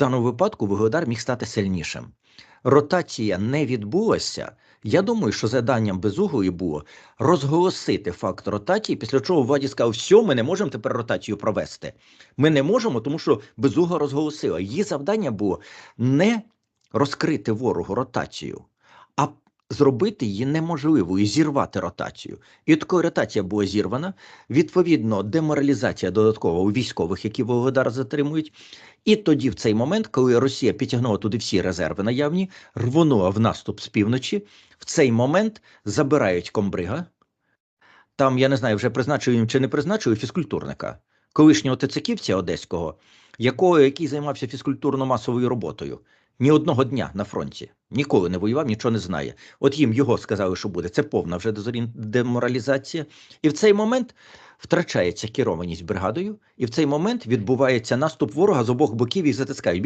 даному випадку Вугледар міг стати сильнішим. Ротація не відбулася. Я думаю, що заданням Безуглої було розголосити факт ротації, після чого владі сказав, все, ми не можемо тепер ротацію провести. Ми не можемо, тому що Безугла розголосила. Її завдання було не розкрити ворогу ротацію, зробити її неможливою, зірвати ротацію. І от коли ротація була зірвана, відповідно, деморалізація додаткова у військових, які Володар затримують. І тоді, в цей момент, коли Росія підтягнула туди всі резерви наявні, рвонула в наступ з півночі, в цей момент забирають комбрига. Там, я не знаю, вже призначив їм чи не призначив фізкультурника, колишнього ТЦКівця одеського, якого, який займався фізкультурно-масовою роботою. Ні одного дня на фронті. Ніколи не воював, нічого не знає. От їм його сказали, що буде. Це повна вже деморалізація. І в цей момент втрачається керованість бригадою, і в цей момент відбувається наступ ворога з обох боків і затискають.